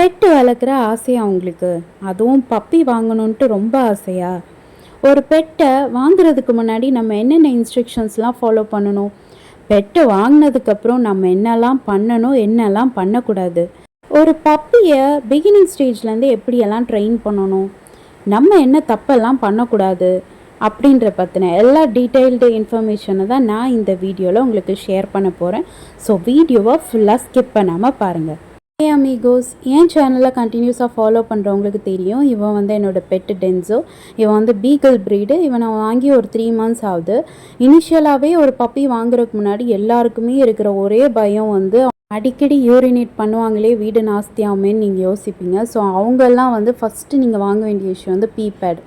Bed வளர்க்குற ஆசையா உங்களுக்கு? அதுவும் பப்பி வாங்கணுன்ட்டு ரொம்ப ஆசையா? ஒரு பெட்டை வாங்குறதுக்கு முன்னாடி நம்ம என்னென்ன இன்ஸ்ட்ரக்ஷன்ஸ்லாம் ஃபாலோ பண்ணணும்? பெட்டை வாங்கினதுக்கப்புறம் நம்ம என்னெல்லாம் பண்ணணும் என்னெல்லாம் பண்ணக்கூடாது? ஒரு பப்பியை பிகினிங் ஸ்டேஜ்லேருந்து எப்படியெல்லாம் ட்ரெயின் பண்ணணும்? நம்ம என்ன தப்பெல்லாம் பண்ணக்கூடாது? அப்படின்ற பற்றின எல்லா டீட்டெயில்டு இன்ஃபர்மேஷனை தான் நான் இந்த வீடியோவில் உங்களுக்கு ஷேர் பண்ண போகிறேன் ஸோ வீடியோவை ஃபுல்லாக ஸ்கிப் பண்ணாமல் பாருங்கள் ஏ அமிகோஸ் என் சேனலில் கண்டினியூஸாக ஃபாலோ பண்ணுறவங்களுக்கு தெரியும். இவன் வந்து என்னோட பெட்டு டென்ஸோ இவன் வந்து பீகல் ப்ரீடு இவன் நான் வாங்கி ஒரு த்ரீ மந்த்ஸ் ஆகுது. இனிஷியலாகவே ஒரு பப்பி வாங்குறதுக்கு முன்னாடி எல்லாருக்குமே இருக்கிற ஒரே பயம் வந்து அடிக்கடி யூரினேட் பண்ணுவாங்களே வீடு நாஸ்தியாமேன்னு நீங்கள் யோசிப்பீங்க. ஸோ அவங்கெல்லாம் வந்து ஃபஸ்ட்டு நீங்கள் வாங்க வேண்டிய விஷயம் வந்து பீபேட்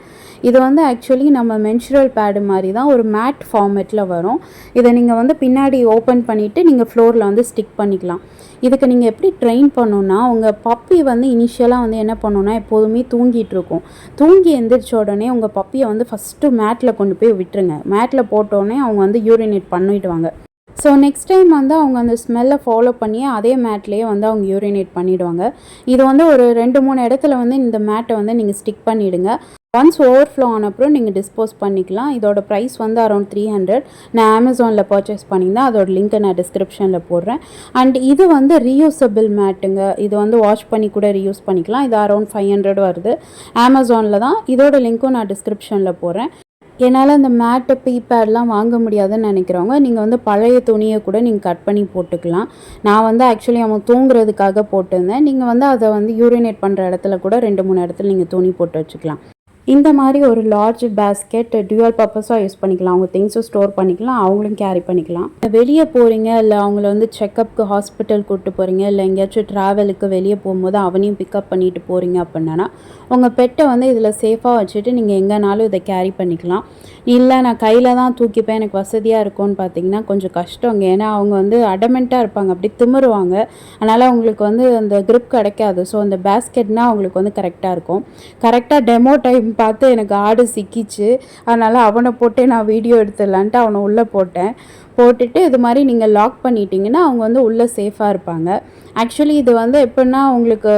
இது வந்து ஆக்சுவலி நம்ம மென்சுரல் பேடு மாதிரி தான் ஒரு மேட் ஃபார்மேட்டில் வரும். இதை நீங்கள் வந்து பின்னாடி ஓப்பன் பண்ணிவிட்டு நீங்கள் ஃப்ளோரில் வந்து ஸ்டிக் பண்ணிக்கலாம். இதுக்கு நீங்கள் எப்படி ட்ரெயின் பண்ணணுன்னா உங்கள் பப்பி வந்து இனிஷியலாக வந்து என்ன பண்ணணுன்னா எப்போதுமே தூங்கிட்டு இருக்கும். தூங்கி எந்திரிச்ச உடனே உங்கள் பப்பியை வந்து ஃபஸ்ட்டு மேட்டில் கொண்டு போய் விட்டுருங்க. மேட்டில் போட்டோடனே அவங்க வந்து யூரினேட் பண்ணிவிடுவாங்க ஸோ நெக்ஸ்ட் டைம் வந்து அவங்க அந்த ஸ்மெல்லை ஃபாலோ பண்ணி அதே மேட்லேயே வந்து அவங்க யூரினேட் பண்ணிவிடுவாங்க இது வந்து ஒரு ரெண்டு மூணு இடத்துல வந்து இந்த மேட்டை வந்து நீங்கள் ஸ்டிக் பண்ணிவிடுங்க ஒன்ஸ் ஓவர்ஃப்ளோ ஆன அப்புறம் நீங்கள் டிஸ்போஸ் பண்ணிக்கலாம். இதோட ப்ரைஸ் வந்து அரௌண்ட் த்ரீ ஹண்ட்ரட் நான் அமேசானில் பர்ச்சேஸ் பண்ணியிருந்தேன் அதோட லிங்க்கை நான் டிஸ்கிரிப்ஷனில் போடுறேன். அண்ட் இது வந்து ரீயூசபிள் மேட்டுங்க இது வந்து வாஷ் பண்ணி கூட ரீயூஸ் பண்ணிக்கலாம். இது அரௌண்ட் ஃபைவ் ஹண்ட்ரட் வருது. அமேசானில் தான். இதோட லிங்க்கும் நான் டிஸ்கிரிப்ஷனில் போடுறேன். என்னால் அந்த மேட்டு பீபேட்லாம் வாங்க முடியாதுன்னு நினைக்கிறவங்க நீங்கள் வந்து பழைய துணியை கூட நீங்கள் கட் பண்ணி போட்டுக்கலாம். நான் வந்து ஆக்சுவலி அவன் தூங்குறதுக்காக போட்டிருந்தேன். நீங்கள் வந்து அதை வந்து யூரினேட் பண்ணுற இடத்துல கூட ரெண்டு மூணு இடத்துல நீங்கள் துணி போட்டு வச்சுக்கலாம். இந்த மாதிரி ஒரு லார்ஜ் பேஸ்கெட் டியூவல் பர்பஸாக யூஸ் பண்ணிக்கலாம். அவங்க திங்ஸும் ஸ்டோர் பண்ணிக்கலாம் அவங்களும் கேரி பண்ணிக்கலாம். வெளியே போகிறீங்க இல்லை அவங்கள வந்து செக்கப்புக்கு ஹாஸ்பிட்டல் கூப்பிட்டு போகிறீங்க இல்லை எங்கேயாச்சும் ட்ராவலுக்கு வெளியே போகும்போது அவனையும் பிக்கப் பண்ணிட்டு போகிறீங்க அப்படின்னா உங்கள் பெட்டை வந்து இதில் சேஃபாக வச்சுட்டு நீங்கள் எங்கேனாலும் இதை கேரி பண்ணிக்கலாம். இல்லை நான் கையில் தான் தூக்கிப்பேன் எனக்கு வசதியாக இருக்கும்னு பார்த்தீங்கன்னா கொஞ்சம் கஷ்டங்க ஏன்னா அவங்க வந்து அடமெண்ட்டாக இருப்பாங்க அப்படி திமிருவாங்க. அதனால் அவங்களுக்கு வந்து அந்த க்ரிப் கிடைக்காது. ஸோ அந்த பேஸ்கெட்னால் அவங்களுக்கு வந்து கரெக்டாக இருக்கும். கரெக்டாக டெமோ டைம் பார்த்து எனக்கு ஆடு சிக்கிச்சு. அதனால் அவனை போட்டே நான் வீடியோ எடுத்துடலான்ட்டு அவனை உள்ளே போட்டேன். போட்டுட்டு இது மாதிரி நீங்கள் லாக் பண்ணிட்டீங்கன்னா அவங்க வந்து உள்ளே சேஃபாக இருப்பாங்க. ஆக்சுவலி இது வந்து எப்படின்னா உங்களுக்கு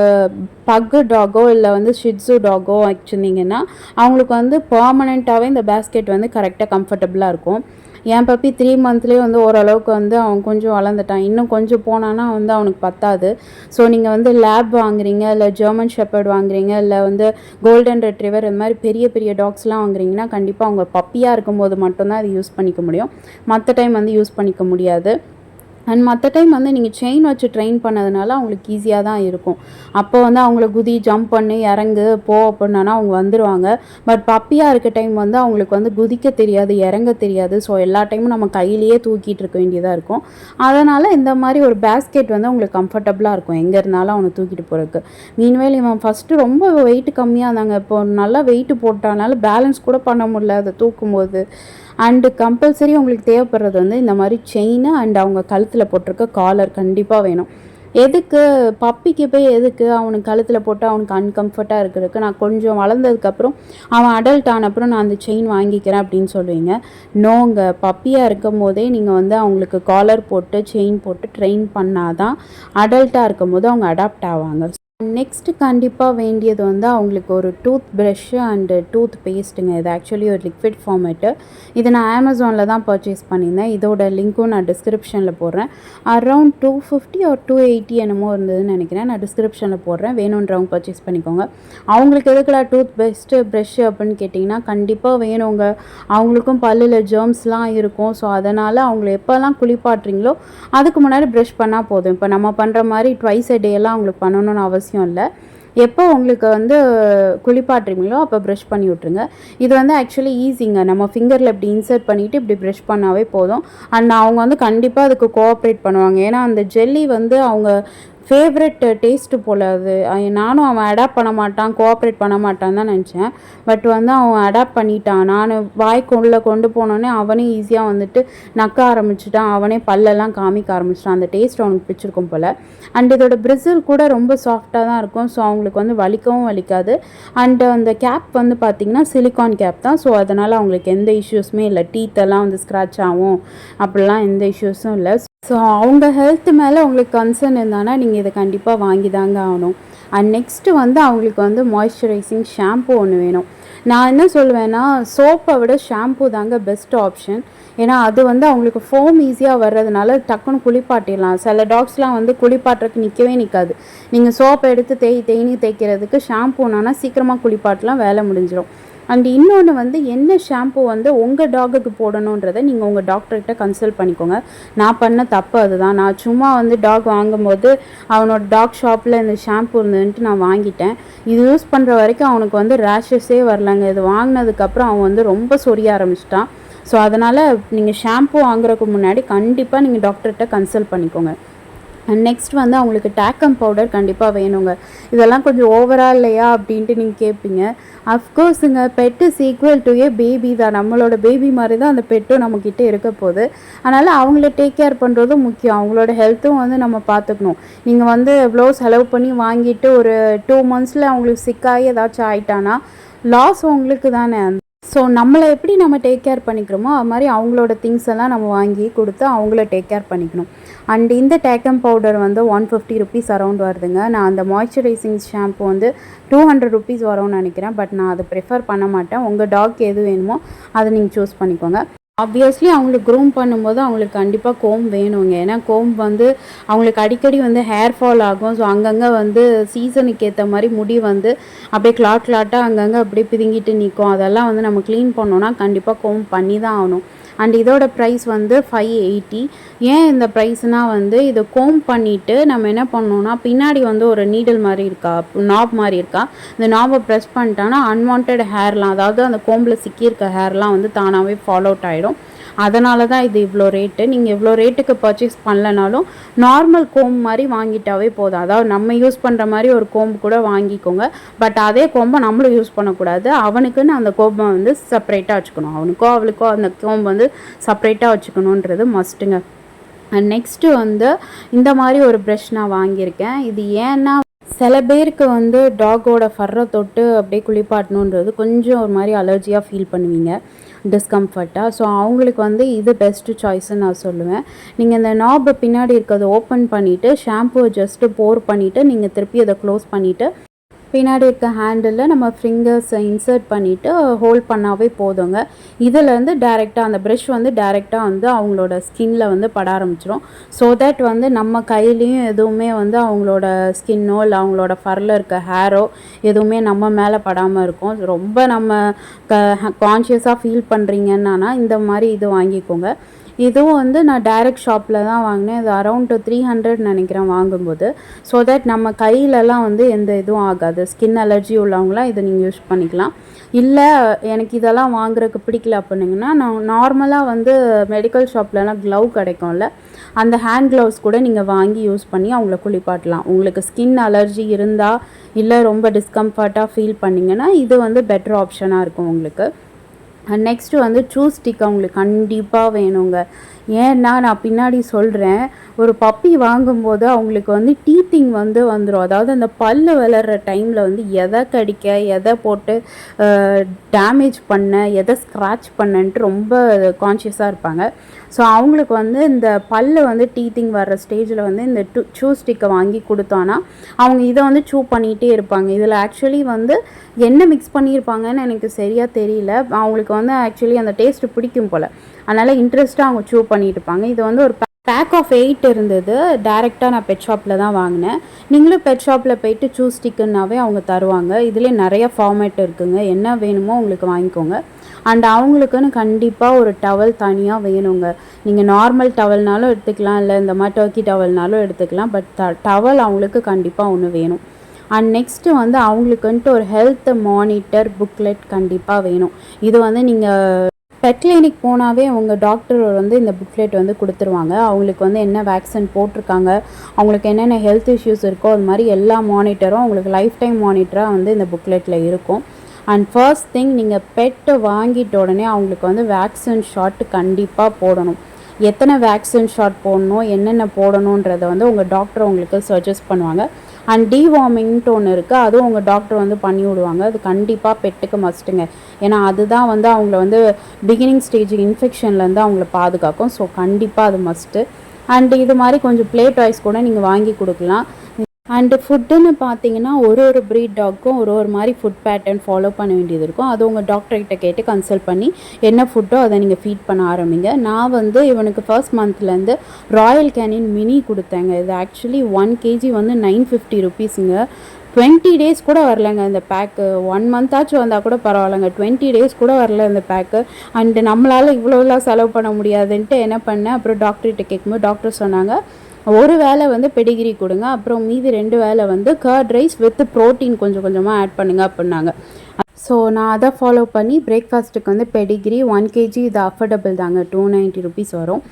பக்கு டாகோ இல்லை வந்து ஷிட்ஸு டாகோ வச்சுருந்தீங்கன்னா அவங்களுக்கு வந்து பர்மனெண்ட்டாகவே இந்த பேஸ்கெட் வந்து கரெக்டாக கம்ஃபர்டபுளாக இருக்கும். என் பப்பி த்ரீ மந்த்லேயே வந்து ஓரளவுக்கு வந்து அவன் கொஞ்சம் வளர்ந்துட்டான். இன்னும் கொஞ்சம் போனான்னா வந்து அவனுக்கு பத்தாது. ஸோ நீங்கள் வந்து லேப் வாங்குறீங்க இல்லை ஜெர்மன் ஷெப்பர்ட் வாங்குறீங்க இல்லை வந்து கோல்டன் ரெட்ரிவர் இது மாதிரி பெரிய பெரிய டாக்ஸ்லாம் வாங்குறீங்கன்னா கண்டிப்பாக அவங்க பப்பியாக இருக்கும்போது மட்டும்தான் அது யூஸ் பண்ணிக்க முடியும். மற்ற டைம் வந்து யூஸ் பண்ணிக்க முடியாது. அண்ட் மற்ற டைம் வந்து நீங்கள் செயின் வச்சு ட்ரெயின் பண்ணதுனால அவங்களுக்கு ஈஸியாக தான் இருக்கும். அப்போ வந்து அவங்கள குதி ஜம்ப் பண்ணி இறங்கு போ அப்படின்னா அவங்க வந்துடுவாங்க பட் பப்பியாக இருக்க டைம் வந்து அவங்களுக்கு வந்து குதிக்க தெரியாது இறங்க தெரியாது. ஸோ எல்லா டைமும் நம்ம கையிலேயே தூக்கிட்டு இருக்க வேண்டியதாக இருக்கும். அதனால் இந்த மாதிரி ஒரு பேஸ்கெட் வந்து உங்களுக்கு கம்ஃபர்டபுளாக இருக்கும். எங்கே இருந்தாலும் அவனை தூக்கிட்டு போகிறதுக்கு மீன்வேல் இவன் ஃபஸ்ட்டு ரொம்ப வெயிட் கம்மியாக இருந்தாங்க. இப்போ நல்லா வெயிட் போட்டானால பேலன்ஸ் கூட பண்ண முடியல. அதை தூக்கும்போது. அண்டு கம்பல்சரி உங்களுக்கு தேவைப்படுறது வந்து இந்த மாதிரி செயின் அண்ட் அவங்க கழுத்தில் போட்டிருக்க காலர் கண்டிப்பாக வேணும். எதுக்கு? பப்பிக்கு போய் எதுக்கு? அவனுக்கு கழுத்தில் போட்டு அவனுக்கு அன்கம்ஃபர்ட்டாக இருக்கிறதுக்கு நான் கொஞ்சம் வளர்ந்ததுக்கப்புறம் அவன் அடல்ட் ஆனப்புறம் நான் அந்த செயின் வாங்கிக்கிறேன் அப்படின்னு சொல்லுவீங்க. நோங்க பப்பியாக இருக்கும் போதே நீங்கள் வந்து அவங்களுக்கு காலர் போட்டு செயின் போட்டு ட்ரெயின் பண்ணாதான் அடல்ட்டாக இருக்கும் போது அவங்க அடாப்ட் ஆவாங்க. நெக்ஸ்ட்டு கண்டிப்பாக வேண்டியது வந்து அவங்களுக்கு ஒரு டூத் ப்ரஷ்ஷு அண்டு டூத் பேஸ்ட்டுங்க இது ஆக்சுவலி ஒரு லிக்விட் ஃபார்மேட்டு இது நான் அமேசானில் தான் பர்ச்சேஸ் பண்ணியிருந்தேன். இதோட லிங்க்கும் நான் டிஸ்கிரிப்ஷனில் போடுறேன். அரௌண்ட் டூ ஃபிஃப்டி ஒரு டூ எயிட்டி என்னமோ இருந்ததுன்னு நினைக்கிறேன். நான் டிஸ்கிரிப்ஷனில் போடுறேன். வேணுன்றவங்க பர்ச்சேஸ் பண்ணிக்கோங்க. அவங்களுக்கு எதுக்குடா டூத் பெஸ்ட்டு ப்ரஷ்ஷு அப்படின்னு கேட்டிங்கன்னா கண்டிப்பாக வேணுங்க. அவங்களுக்கும் பல்லில் ஜெர்ம்ஸ்லாம் இருக்கும். ஸோ அதனால் அவங்கள எப்போல்லாம் குளிப்பாட்டுறீங்களோ அதுக்கு முன்னாடி ப்ரஷ் பண்ணால் போதும். இப்போ நம்ம பண்ணுற மாதிரி ட்வைஸ் எ டேலாம் எல்லாம் அவங்களுக்கு பண்ணணும்னு அவசியம் இல்லை. எப்போ உங்களுக்கு வந்து குளிப்பாட்டுறீங்களோ அப்போ ப்ரஷ் பண்ணி விட்ருங்க இது வந்து ஆக்சுவலி ஈஸிங்க நம்ம ஃபிங்கரில் இப்படி இன்சர்ட் பண்ணிவிட்டு இப்படி ப்ரஷ் பண்ணாவே போதும். அண்ட் அவங்க வந்து கண்டிப்பாக அதுக்கு கோஆப்ரேட் பண்ணுவாங்க. ஏன்னா அந்த ஜெல்லி வந்து அவங்க ஃபேவரட் டேஸ்ட்டு போல் அது. நானும் அவன் அடாப்ட் பண்ண மாட்டான் கோஆப்ரேட் பண்ண மாட்டான் தான் நினச்சேன். பட் வந்து அவன் அடாப்ட் பண்ணிட்டான். நான் வாய்க்குள்ளே கொண்டு போனோடனே அவனே ஈஸியாக வந்துட்டு நக்க ஆரம்பிச்சிட்டான். அவனே பல்லெல்லாம் காமிக்க ஆரம்பிச்சிட்டான். அந்த டேஸ்ட் அவனுக்கு பிடிச்சிருக்கும் போல். அண்ட் இதோட பிரிசில் கூட ரொம்ப சாஃப்டாக தான் இருக்கும். ஸோ அவங்களுக்கு வந்து வலிக்கவும் வலிக்காது. அண்டு அந்த கேப் வந்து பார்த்திங்கன்னா சிலிக்கான் கேப் தான். ஸோ அதனால் அவங்களுக்கு எந்த இஷ்யூஸுமே இல்லை. டீத்தெல்லாம் வந்து ஸ்க்ராட்ச் ஆகும். அப்படிலாம் எந்த இஷ்யூஸும் இல்லை. ஸோ அவங்க ஹெல்த் மேலே உங்களுக்கு கன்சர்ன் இருந்தானா நீங்கள் இதை கண்டிப்பாக வாங்கி தாங்க ஆகணும். அண்ட் நெக்ஸ்ட்டு வந்து அவங்களுக்கு வந்து மாய்ஸ்சரைசிங் ஷாம்பு ஒன்று வேணும். நான் என்ன சொல்லுவேன்னா சோப்பை விட ஷாம்பு தாங்க பெஸ்ட் ஆப்ஷன் ஏன்னா அது வந்து அவங்களுக்கு ஃபோம் ஈஸியாக வர்றதுனால டக்குன்னு குளிப்பாட்டிடலாம். சில டாக்ஸ்லாம் வந்து குளிப்பாட்டுறதுக்கு நிற்கவே நிற்காது நீங்கள் சோப்பை எடுத்து தேய் தேய்னி தேய்க்கிறதுக்கு ஷாம்புனானா சீக்கிரமாக குளிப்பாட்டலாம் வேலை முடிஞ்சிடும் அண்ட் இன்னொன்று வந்து என்ன ஷாம்பு வந்து உங்கள் டாகுக்கு போடணுன்றதை நீங்கள் உங்கள் டாக்டர்கிட்ட கன்சல்ட் பண்ணிக்கோங்க. நான் பண்ண தப்பு அதுதான். நான் சும்மா வந்து டாக் வாங்கும்போது அவனோட டாக் ஷாப்பில் இந்த ஷாம்பு இருந்ததுன்ட்டு நான் வாங்கிட்டேன். இது யூஸ் பண்ணுற வரைக்கும் அவனுக்கு வந்து ரேஷஸே வரலங்க. இது வாங்கினதுக்கப்புறம் அவன் வந்து ரொம்ப சொரிய ஆரம்பிச்சிட்டான். ஸோ அதனால் நீங்கள் ஷாம்பு வாங்குறதுக்கு முன்னாடி கண்டிப்பாக நீங்கள் டாக்டர்கிட்ட கன்சல்ட் பண்ணிக்கோங்க. நெக்ஸ்ட் வந்து அவங்களுக்கு டேக்கம் பவுடர் கண்டிப்பாக வேணுங்க. இதெல்லாம் கொஞ்சம் ஓவரா இல்லையா அப்படின்ட்டு நீங்கள் கேட்பீங்க அஃப்கோர்ஸுங்க pet sequel to a baby தான். நம்மளோட பேபி மாதிரி தான் அந்த பெட்டும் நம்மக்கிட்ட இருக்க போகுது. அதனால் அவங்கள டேக் கேர் பண்ணுறதும் முக்கியம். அவங்களோட ஹெல்த்தும் வந்து நம்ம பார்த்துக்கணும். நீங்கள் வந்து எவ்வளோ செலவு பண்ணி வாங்கிட்டு ஒரு டூ மந்த்ஸில் அவங்களுக்கு சிக்காகி ஏதாச்சும் ஆயிட்டானா லாஸ் உங்களுக்கு தானே. ஸோ நம்மளை எப்படி நம்ம டேக் கேர் பண்ணிக்கிறோமோ அது மாதிரி அவங்களோட திங்ஸ் எல்லாம் நம்ம வாங்கி கொடுத்து அவங்கள டேக் கேர் பண்ணிக்கணும். அண்ட் இந்த டேக்கம் பவுடர் வந்து ஒன் ஃபிஃப்டி ருபீஸ் அரௌண்ட் வருதுங்க. நான் அந்த மாய்ஸ்சரைசிங் ஷாம்பு வந்து டூ ஹண்ட்ரட் ருபீஸ் வரும்னு நினைக்கிறேன். பட் நான் அதை ப்ரிஃபர் பண்ண மாட்டேன். உங்கள் டாக் எது வேணுமோ அதை நீங்கள் சூஸ் பண்ணிக்கோங்க. ஆப்வியஸ்லி அவங்களுக்கு க்ரூம் பண்ணும்போது அவங்களுக்கு கண்டிப்பாக கோம் வேணுங்க. ஏன்னா கோம் வந்து அவங்களுக்கு அடிக்கடி வந்து ஹேர் ஃபால் ஆகும். ஸோ அங்கங்கே வந்து சீசனுக்கு ஏற்ற மாதிரி முடி வந்து அப்படியே கிளாட் கிளாட்டாக அங்கங்கே அப்படியே பிதுங்கிட்டு நிற்கும் அதெல்லாம் வந்து நம்ம க்ளீன் பண்ணோன்னா கண்டிப்பாக கோம் பண்ணி தான் ஆகணும். அண்ட் இதோட ப்ரைஸ் வந்து ஃபைவ் எயிட்டி ஏன் இந்த ப்ரைஸ்னால் வந்து இதை கோம் பண்ணிவிட்டு நம்ம என்ன பண்ணோம்னா பின்னாடி வந்து ஒரு நீடல் மாதிரி இருக்கா நாப் மாதிரி இருக்கா இந்த நாபை ப்ரெஸ் பண்ணிட்டோன்னா அன்வான்ட் ஹேர்லாம் அதாவது அந்த கோம்பில் சிக்கியிருக்க ஹேர்லாம் வந்து தானாகவே ஃபாலோ அவுட் ஆகிடும் அதனால தான் இது இவ்வளோ ரேட்டு நீங்கள் இவ்வளோ ரேட்டுக்கு பர்ச்சேஸ் பண்ணலனாலும் நார்மல் கோம்பு மாதிரி வாங்கிட்டாவே போதும். அதாவது நம்ம யூஸ் பண்ணுற மாதிரி ஒரு கோம்பு கூட வாங்கிக்கோங்க. பட் அதே கோம்பை நம்மளும் யூஸ் பண்ணக்கூடாது. அவனுக்குன்னு அந்த கோம்பை வந்து செப்பரேட்டாக வச்சுக்கணும். அவனுக்கோ அவளுக்கோ அந்த கோம்பு வந்து செப்பரேட்டாக வச்சுக்கணுன்றது மஸ்ட்டுங்க அண்ட் நெக்ஸ்ட்டு வந்து இந்த மாதிரி ஒரு ப்ரஷ் நான் வாங்கியிருக்கேன். இது ஏன்னா சில பேருக்கு வந்து டாகோட ஃபர்ரை தொட்டு அப்படியே குளிப்பாட்டணுன்றது கொஞ்சம் ஒரு மாதிரி அலர்ஜியாக ஃபீல் பண்ணுவீங்க. டிஸ்கம்ஃபர்ட்டாக ஸோ அவங்களுக்கு வந்து இது பெஸ்ட்டு சாய்ஸ்ன்னு நான் சொல்லுவேன். நீங்கள் இந்த நாபை பின்னாடி இருக்கிறத ஓப்பன் பண்ணிவிட்டு ஷாம்புவை ஜஸ்ட்டு போர் பண்ணிவிட்டு நீங்கள் திருப்பி அதை க்ளோஸ் பண்ணிவிட்டு பின்னாடி இருக்க ஹேண்டிலில் நம்ம ஃபிங்கர்ஸை இன்சர்ட் பண்ணிவிட்டு ஹோல்ட் பண்ணாவே போதுங்க. இதிலேருந்து டேரெக்டாக அந்த ப்ரஷ் வந்து டேரெக்டாக வந்து அவங்களோட ஸ்கின்னில் வந்து பட ஆரம்பிச்சிடும் ஸோ தட் வந்து நம்ம கையிலையும் எதுவுமே வந்து அவங்களோட ஸ்கின்னோ இல்லை அவங்களோட ஃபரில் இருக்க ஹேரோ எதுவுமே நம்ம மேலே படாமல் இருக்கும். ரொம்ப நம்ம க கான்ஷியஸாக ஃபீல் பண்ணுறீங்கன்னா இந்த மாதிரி இது வாங்கிக்கோங்க. இதுவும் வந்து நான் டைரக்ட் ஷாப்பில் தான் வாங்கினேன். இது அரௌண்ட் த்ரீ ஹண்ட்ரட் நினைக்கிறேன் வாங்கும்போது. ஸோ தட் நம்ம கையிலலாம் வந்து எந்த இதுவும் ஆகாது. ஸ்கின் அலர்ஜி உள்ளவங்களாம் இதை நீங்கள் யூஸ் பண்ணிக்கலாம். இல்லை எனக்கு இதெல்லாம் வாங்குறதுக்கு பிடிக்கல அப்படின்னா நான் நார்மலாக வந்து மெடிக்கல் ஷாப்லலாம் க்ளவ் கிடைக்கும்ல. அந்த ஹேண்ட் க்ளவுஸ் கூட நீங்கள் வாங்கி யூஸ் பண்ணி அவங்கள குளிப்பாட்டலாம். உங்களுக்கு ஸ்கின் அலர்ஜி இருந்தால் இல்லை ரொம்ப டிஸ்கம்ஃபர்ட்டாக ஃபீல் பண்ணிங்கன்னா இது வந்து பெட்டர் ஆப்ஷனாக இருக்கும் உங்களுக்கு. நெக்ஸ்ட்டு வந்து சூஸ் ஸ்டிக் அவங்களுக்கு கண்டிப்பாக வேணுங்க. ஏன்னா நான் பின்னாடி சொல்கிறேன் ஒரு பப்பி வாங்கும்போது அவங்களுக்கு வந்து டீத்திங் வந்து வந்துடும் அதாவது அந்த பல்லு வளர்கிற டைமில் வந்து எதை கடிக்க எதை போட்டு டேமேஜ் பண்ண எதை ஸ்க்ராட்ச் பண்ணன்ட்டு ரொம்ப கான்ஷியஸாக இருப்பாங்க. ஸோ அவங்களுக்கு வந்து இந்த பல்லு வந்து டீத்திங் வர்ற ஸ்டேஜில் வந்து இந்த டூ சூ ஸ்டிக்கை வாங்கி கொடுத்தோன்னா அவங்க இதை வந்து சூ பண்ணிகிட்டே இருப்பாங்க. இதில் ஆக்சுவலி வந்து என்ன மிக்ஸ் பண்ணியிருப்பாங்கன்னு எனக்கு சரியாக தெரியல. அவங்களுக்கு வந்து ஆக்சுவலி அந்த டேஸ்ட்டு பிடிக்கும் போல். அதனால் இன்ட்ரெஸ்ட்டாக அவங்க சூ பண்ணிட்டு இருப்பாங்க. இது வந்து ஒரு பேக் ஆஃப் எயிட் இருந்தது. டேரெக்டாக நான் பெட் ஷாப்பில் தான் வாங்கினேன். நீங்களும் பெட் ஷாப்பில் போயிட்டு சூஸ் ஸ்டிக்குன்னாவே அவங்க தருவாங்க. இதுலேயே நிறைய ஃபார்மேட் இருக்குங்க. என்ன வேணுமோ உங்களுக்கு வாங்கிக்கோங்க. அண்ட் அவங்களுக்குன்னு கண்டிப்பாக ஒரு டவல் தனியாக வேணுங்க. நீங்கள் நார்மல் டவல்னாலும் எடுத்துக்கலாம். இல்லை இந்த மாதிரி டர்க்கி டவல்னாலும் எடுத்துக்கலாம். பட் த டவல் அவங்களுக்கு கண்டிப்பாக ஒன்று வேணும். அண்ட் நெக்ஸ்ட்டு வந்து அவங்களுக்குன்ட்டு ஒரு ஹெல்த் மானிட்டர் புக்லெட் கண்டிப்பாக வேணும். இது வந்து நீங்கள் பெட் கிளினிக் போனாவே அவங்க டாக்டர் வந்து இந்த புக்லெட் வந்து கொடுத்துருவாங்க. அவங்களுக்கு வந்து என்ன வேக்சின் போட்டிருக்காங்க அவங்களுக்கு என்னென்ன ஹெல்த் இஷ்யூஸ் இருக்கோ அது மாதிரி எல்லா மானிட்டரும் அவங்களுக்கு லைஃப் டைம் மானிட்டராக வந்து இந்த புக்லெட்டில் இருக்கும். அண்ட் ஃபர்ஸ்ட் திங் நீங்கள் பெட்டை வாங்கிட்ட உடனே அவங்களுக்கு வந்து வேக்சின் ஷாட் கண்டிப்பாக போடணும். எத்தனை வேக்சின் ஷாட் போடணும் என்னென்ன போடணுன்றதை வந்து உங்கள் டாக்டர் உங்களுக்கு சஜஸ்ட் பண்ணுவாங்க. அண்ட் டிவார்மிங்ட்டு ஒன்று இருக்குது அதுவும் உங்கள் டாக்டர் வந்து பண்ணி விடுவாங்க. அது கண்டிப்பாக பெட்டுக்கு மஸ்ட்டுங்க ஏன்னா அதுதான் வந்து அவங்கள வந்து பிகினிங் ஸ்டேஜ் இன்ஃபெக்ஷன்லேருந்து அவங்கள பாதுகாக்கும். ஸோ கண்டிப்பாக அது மஸ்ட்டு அண்ட் இது மாதிரி கொஞ்சம் பிளேட் டாய்ஸ் கூட நீங்கள் வாங்கி கொடுக்கலாம். அண்டு ஃபுட்டுன்னு பார்த்தீங்கன்னா ஒரு ஒரு ப்ரீட் டாக்கும் ஒரு ஒரு மாதிரி ஃபுட் பேட்டர்ன் ஃபாலோ பண்ண வேண்டியது இருக்கும். அது உங்கள் டாக்டர்கிட்ட கேட்டு கன்சல்ட் பண்ணி என்ன ஃபுட்டோ அதை நீங்கள் ஃபீட் பண்ண ஆரம்பிங்க. நான் வந்து இவனுக்கு ஃபர்ஸ்ட் மந்த்லேருந்து ராயல் கேனின் மினி கொடுத்தேங்க. இது ஆக்சுவலி ஒன் கேஜி வந்து நைன் ஃபிஃப்டி ருபீஸுங்க டுவெண்ட்டி டேஸ் கூட வரலங்க இந்த பேக்கு ஒன் மந்த்தாச்சும் வந்தால் கூட பரவாயில்லைங்க. டுவெண்ட்டி டேஸ் கூட வரல இந்த பேக்கு அண்டு நம்மளால் இவ்வளோலாம் செலவு பண்ண முடியாதுன்ட்டு என்ன பண்ணேன்? அப்புறம் டாக்டர்கிட்ட கேட்கும்போது டாக்டர் சொன்னாங்க ஒரு வேளை வந்து பெடிகிரி கொடுங்க. அப்புறம் மீதி ரெண்டு வேளை வந்து கர்ட் ரைஸ் வித் ப்ரோட்டீன் கொஞ்சம் கொஞ்சமாக ஆட் பண்ணுங்க அப்படின்னாங்க. ஸோ நான் அதை ஃபாலோ பண்ணி பிரேக்ஃபாஸ்ட்டுக்கு வந்து பெடிகிரி ஒன் கேஜி இது அஃபோர்டபுள் தாங்க. டூ நைன்ட்டி ருபீஸ் வரும்.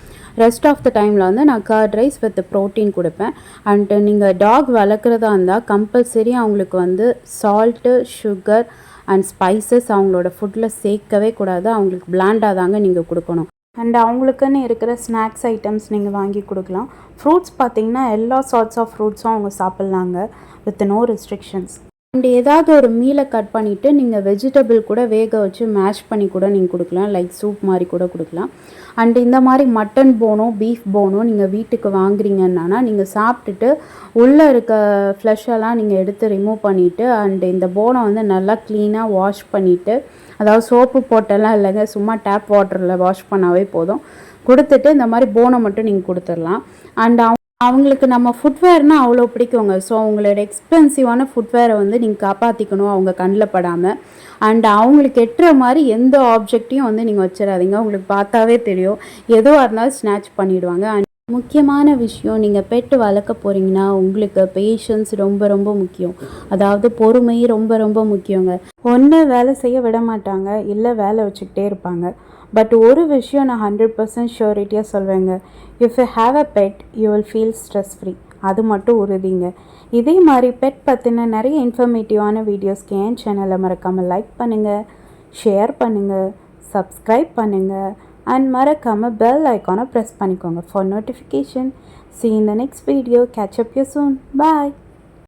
ரெஸ்ட் ஆஃப் த டைமில் வந்து நான் கர்ட் ரைஸ் வித் ப்ரோட்டீன் கொடுப்பேன். அண்டு நீங்கள் டாக் வளர்க்குறதா இருந்தால் கம்பல்சரி அவங்களுக்கு வந்து சால்ட்டு சுகர் அண்ட் ஸ்பைசஸ் அவங்களோட ஃபுட்டில் சேர்க்கவே கூடாது. அவங்களுக்கு பிளாண்டாக தாங்க நீங்கள் கொடுக்கணும். அண்ட் அவங்களுக்குன்னு இருக்கிற ஸ்நாக்ஸ் ஐட்டம்ஸ் நீங்கள் வாங்கி கொடுக்கலாம். ஃப்ரூட்ஸ் பார்த்தீங்கன்னா எல்லா சார்ட்ஸ் ஆஃப் ஃப்ரூட்ஸும் அவங்க சாப்பிட்லாங்க வித் நோ ரெஸ்ட்ரிக்ஷன்ஸ் அண்ட் ஏதாவது ஒரு மீலை கட் பண்ணிவிட்டு நீங்கள் வெஜிடபிள் கூட வேக வச்சு மேஷ் பண்ணி கூட நீங்கள் கொடுக்கலாம். லைக் சூப் மாதிரி கூட கொடுக்கலாம். அண்ட் இந்த மாதிரி மட்டன் போனோ பீஃப் போனோ நீங்கள் வீட்டுக்கு வாங்குறீங்கன்னா நீங்கள் சாப்பிட்டுட்டு உள்ளே இருக்க ஃப்ளஷெல்லாம் நீங்கள் எடுத்து ரிமூவ் பண்ணிவிட்டு அண்ட் இந்த போனை வந்து நல்லா க்ளீனாக வாஷ் பண்ணிவிட்டு அதாவது சோப்பு போட்டெல்லாம் இல்லைங்க சும்மா டேப் வாட்டரில் வாஷ் பண்ணாவே போதும். கொடுத்துட்டு இந்த மாதிரி போனை மட்டும் நீங்கள் கொடுத்துடலாம். அண்ட் அவங்களுக்கு நம்ம ஃபுட்வேர்னால் அவ்வளோ பிடிக்குங்க. ஸோ அவங்களோட எக்ஸ்பென்சிவான ஃபுட்வேரை வந்து நீங்கள் காப்பாற்றிக்கணும் அவங்க கண்ணில் படாமல் அண்ட் அவங்களுக்கு எட்டுற மாதிரி எந்த ஆப்ஜெக்டையும் வந்து நீங்கள் வச்சிடாதீங்க. உங்களுக்கு பார்த்தாவே தெரியும். எதுவாக இருந்தாலும் ஸ்நாச் பண்ணிவிடுவாங்க அண்ட் முக்கியமான விஷயம் நீங்கள் பெட்டு வளர்க்க போகிறீங்கன்னா உங்களுக்கு பேஷன்ஸ் ரொம்ப ரொம்ப முக்கியம். அதாவது பொறுமை ரொம்ப ரொம்ப முக்கியங்க. ஒன்று வேலை செய்ய விட மாட்டாங்க இல்லை வேலை வச்சுக்கிட்டே இருப்பாங்க. பட் ஒரு விஷயம் நான் ஹண்ட்ரட் பர்சன்ட் ஷூரிட்டியாக சொல்வேங்க. If you have a pet you will feel stress free அது மட்டும் உறுதிங்க. இதே மாதிரி பெட் பற்றின நிறைய இன்ஃபர்மேட்டிவான வீடியோஸ்க்கு என் சேனலை மறக்காமல் லைக் பண்ணுங்கள் ஷேர் பண்ணுங்கள் சப்ஸ்கிரைப் பண்ணுங்கள் அண்ட் மறக்காமல் பெல் ஐக்கானை ப்ரெஸ் பண்ணிக்கோங்க for notification see you in the next video catch up you soon bye